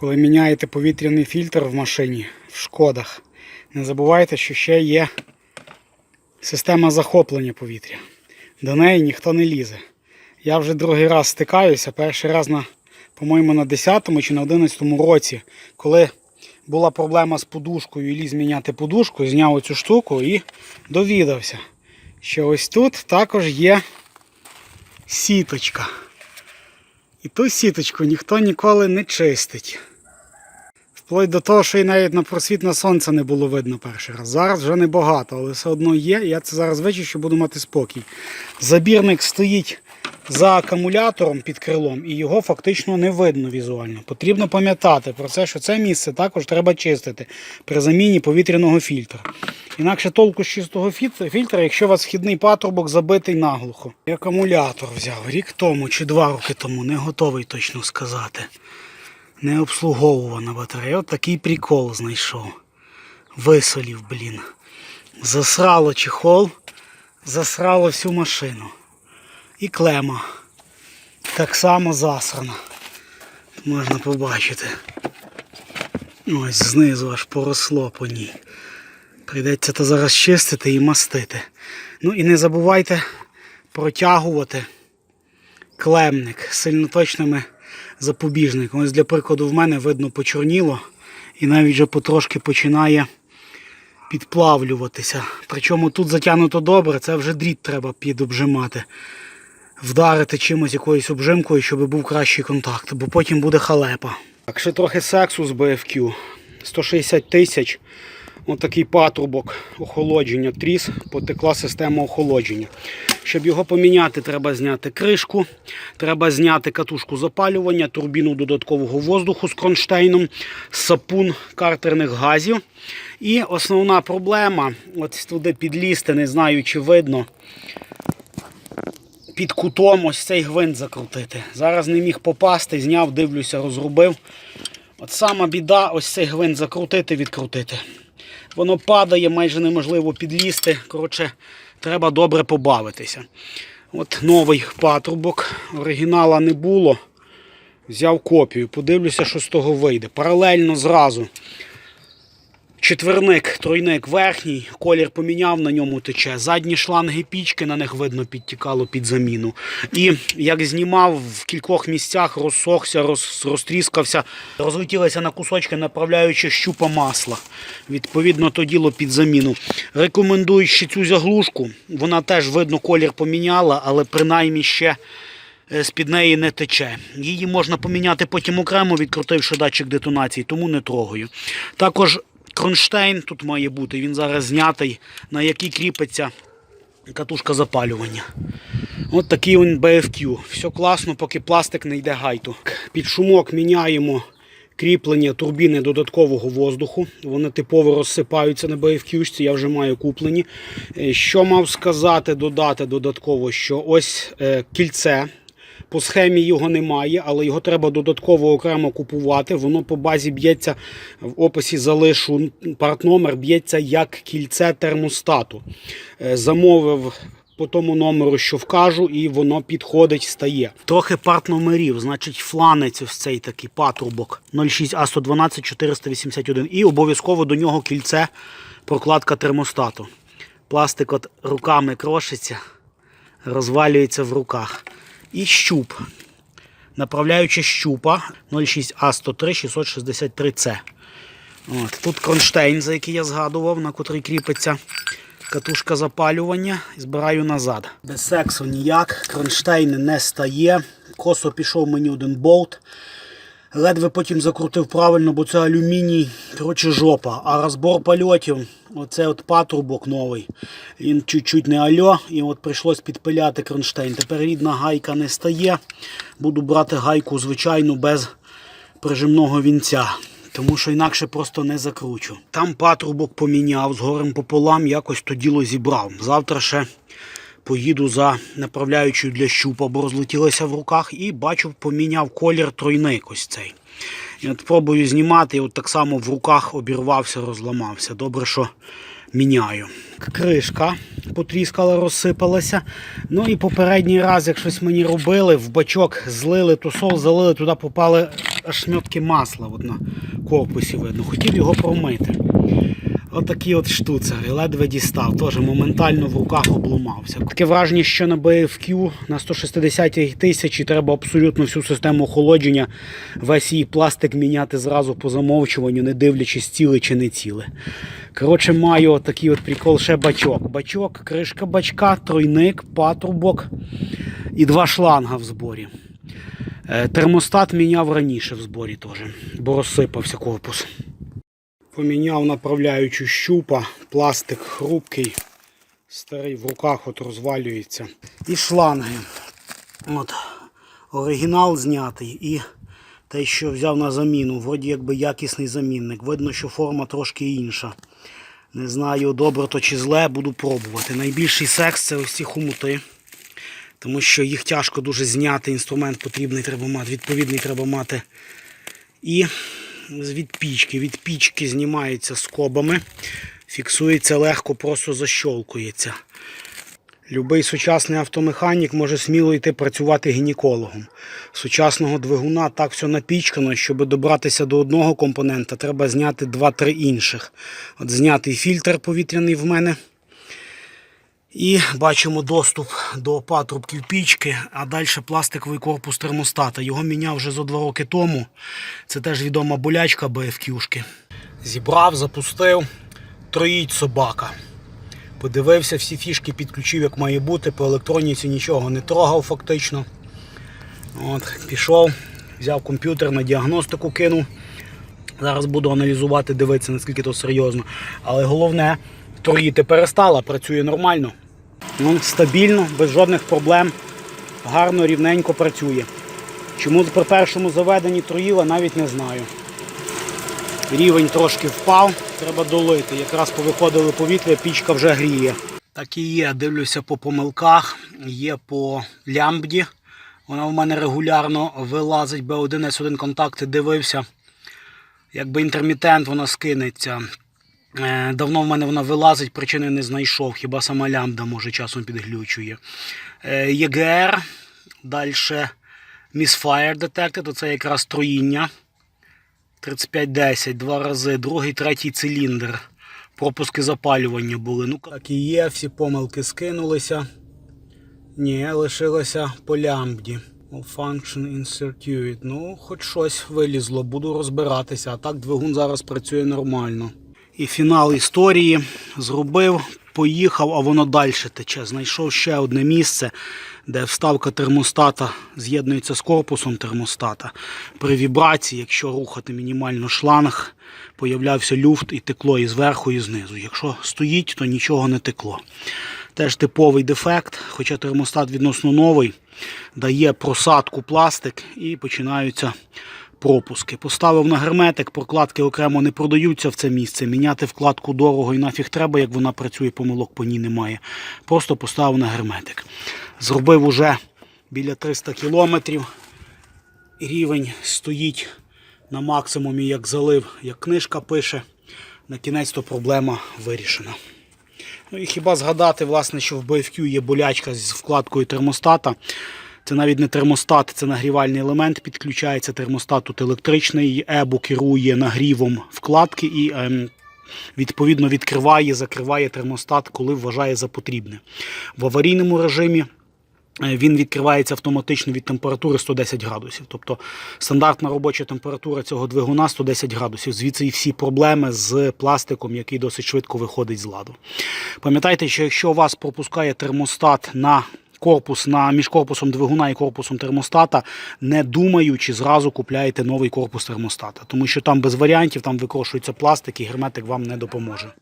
Коли міняєте повітряний фільтр в машині, в шкодах, не забувайте, що ще є система захоплення повітря. До неї ніхто не лізе. Я вже другий раз стикаюся, перший раз на, по-моєму, на 10-му чи на 11-му році, коли була проблема з подушкою і ліз міняти подушку, зняв оцю штуку і довідався, що ось тут також є сіточка. І ту сіточку ніхто ніколи не чистить. Вплоть до того, що і навіть на просвітне сонце не було видно перший раз. Зараз вже небагато, але все одно є. Я це зараз вичищу, буду мати спокій. Забірник стоїть за акумулятором під крилом, і його фактично не видно візуально. Потрібно пам'ятати про це, що це місце також треба чистити при заміні повітряного фільтра. Інакше толку з чистого фільтра, якщо у вас вхідний патрубок забитий наглухо. І акумулятор взяв рік тому чи два роки тому, не готовий точно сказати. Не обслуговувана батарея. От такий прикол знайшов. Висолів, блін. Засрало чехол, засрало всю машину. І клема. Так само засрана. Можна побачити. Ось знизу аж поросло по ній. Прийдеться то зараз чистити і мастити. Ну і не забувайте протягувати клемник сильноточними запобіжниками. Ось для прикладу в мене видно почорніло і навіть вже потрошки починає підплавлюватися. Причому тут затягнуто добре, це вже дріт треба підобжимати. Вдарити чимось якоюсь обжимкою, щоб був кращий контакт, бо потім буде халепа. Так, ще трохи сексу з BFQ. 160 тисяч. Отакий патрубок охолодження тріс, потекла система охолодження. Щоб його поміняти, треба зняти кришку, треба зняти катушку запалювання, турбіну додаткового воздуху з кронштейном, сапун картерних газів. І основна проблема, от туди підлізти, не знаю, чи видно, під кутом ось цей гвинт закрутити. Зараз не міг попасти, зняв, дивлюся, розрубив. От сама біда, ось цей гвинт закрутити, відкрутити. Воно падає, майже неможливо підлізти. Коротше, треба добре побавитися. От новий патрубок. Оригінала не було. Взяв копію, подивлюся, що з того вийде. Паралельно зразу. Четверник, тройник верхній, колір поміняв, на ньому тече. Задні шланги пічки, на них видно підтікало під заміну. І як знімав, в кількох місцях розсохся, роз, розтріскався, розлетілися на кусочки, направляючи щупа масла. Відповідно, то діло під заміну. Рекомендую ще цю заглушку. Вона теж видно, колір поміняла, але принаймні ще е, з-під неї не тече. Її можна поміняти потім окремо, відкрутивши датчик детонації, тому не трогаю. Також кронштейн тут має бути, він зараз знятий, на який кріпиться катушка запалювання. От такий він BFQ. Все класно, поки пластик не йде гайту. Під шумок міняємо кріплення турбіни додаткового воздуху. Вони типово розсипаються на BFQ, я вже маю куплені. Е, Що мав сказати, додати додатково, що ось е, кільце. По схемі його немає, але його треба додатково окремо купувати. Воно по базі б'ється в описі залишу партномер, б'ється як кільце термостату. Е, Замовив по тому номеру, що вкажу, і воно підходить, стає. Трохи партномерів, значить, фланець ось цей такий патрубок 06А 112 481. І обов'язково до нього кільце прокладка термостату. Пластик от руками крошиться, розвалюється в руках. І щуп. Направляюча щупа 06А103 663C. От, тут кронштейн, за який я згадував, на котрий кріпиться катушка запалювання. Збираю назад. Без сексу ніяк, кронштейн не стає. Косо пішов мені один болт. Ледве потім закрутив правильно, бо це алюміній, коротше, жопа. А розбор польотів, оце от патрубок новий. Він чуть-чуть не альо, і от прийшлось підпиляти кронштейн. Тепер рідна гайка не стає. Буду брати гайку звичайну без прижимного вінця. Тому що інакше просто не закручу. Там патрубок поміняв, з горем пополам якось то діло зібрав. Завтра ще поїду за направляючою для щупа, бо розлетілося в руках, і бачу, поміняв колір тройник ось цей. І от пробую знімати, і от так само в руках обірвався, розламався. Добре, що міняю. Кришка потріскала, розсипалася. Ну і попередній раз, як щось мені робили, в бачок злили тусол, залили, туди попали шмьотки масла от на корпусі видно. Хотів його промити. Отакі от штуцери, ледве дістав, теж моментально в руках обломався. Таке враження, що на BFQ на 160 тисячі треба абсолютно всю систему охолодження, весь її пластик міняти зразу по замовчуванню, не дивлячись ціле чи не ціле. Коротше, маю такий от прикол, ще бачок. Бачок, кришка бачка, тройник, патрубок і два шланга в зборі. Е, Термостат міняв раніше в зборі теж, бо розсипався корпус. Поміняв направляючу щупа, пластик хрупкий, старий в руках от розвалюється. І шланги. От, оригінал знятий і те, що взяв на заміну. Вроді якби якісний замінник. Видно, що форма трошки інша. Не знаю, добре то чи зле, буду пробувати. Найбільший секс це ось ці хомути. Тому що їх тяжко дуже зняти. Інструмент потрібний треба мати, відповідний треба мати. І від пічки. Від пічки знімається скобами, фіксується легко, просто защолкується. Любий сучасний автомеханік може сміло йти працювати гінекологом. Сучасного двигуна так все напічкано, щоб добратися до одного компонента, треба зняти 2-3 інших. От знятий фільтр повітряний в мене. І бачимо доступ до патрубків пічки, а далі пластиковий корпус термостата. Його міняв вже зо два роки тому. Це теж відома болячка BFQ-шки. Зібрав, запустив, троїть собака. Подивився, всі фішки підключив, як має бути. По електроніці нічого не трогав фактично. От, Пішов, взяв комп'ютер на діагностику кинув. Зараз буду аналізувати, дивитися, наскільки то серйозно. Але головне, троїти перестала, працює нормально. Ну, стабільно, без жодних проблем. Гарно, рівненько працює. Чому при першому заведенні троїла, навіть не знаю. Рівень трошки впав, треба долити. Якраз повиходили повітря, пічка вже гріє. Так і є, дивлюся по помилках, є по лямбді. Вона в мене регулярно вилазить B1S1 контакти, дивився. Якби інтермітент вона скинеться. Е, Давно в мене вона вилазить, причини не знайшов, хіба сама лямбда може часом підглючує. ЄГР, далі Misfire Detected, це якраз троїння. 3510, два рази, другий, третій циліндр. Пропуски запалювання були. Ну, так і є, всі помилки скинулися. Ні, лишилося по лямбді. Function in. Ну, хоч щось вилізло, буду розбиратися. А так двигун зараз працює нормально. І фінал історії зробив, поїхав, а воно далі тече. Знайшов ще одне місце, де вставка термостата з'єднується з корпусом термостата. При вібрації, якщо рухати мінімально шланг, появлявся люфт і текло і зверху, і знизу. Якщо стоїть, то нічого не текло. Теж типовий дефект, хоча термостат відносно новий, дає просадку пластик і починаються пропуски. Поставив на герметик, прокладки окремо не продаються в це місце. Міняти вкладку дорого і нафіг треба, як вона працює, помилок по ній немає. Просто поставив на герметик. Зробив уже біля 300 кілометрів. Рівень стоїть на максимумі, як залив, як книжка пише. На кінець то проблема вирішена. Ну і хіба згадати, власне, що в BFQ є болячка з вкладкою термостата. Це навіть не термостат, це нагрівальний елемент. Підключається термостат тут електричний, ЕБУ керує нагрівом вкладки і ем, відповідно відкриває, закриває термостат, коли вважає за потрібне. В аварійному режимі. е, Він відкривається автоматично від температури 110 градусів. Тобто стандартна робоча температура цього двигуна 110 градусів. Звідси і всі проблеми з пластиком, який досить швидко виходить з ладу. Пам'ятайте, що якщо вас пропускає термостат на корпус на між корпусом двигуна і корпусом термостата, не думаючи, зразу купляєте новий корпус термостата, тому що там без варіантів там викрошується пластик і герметик вам не допоможе.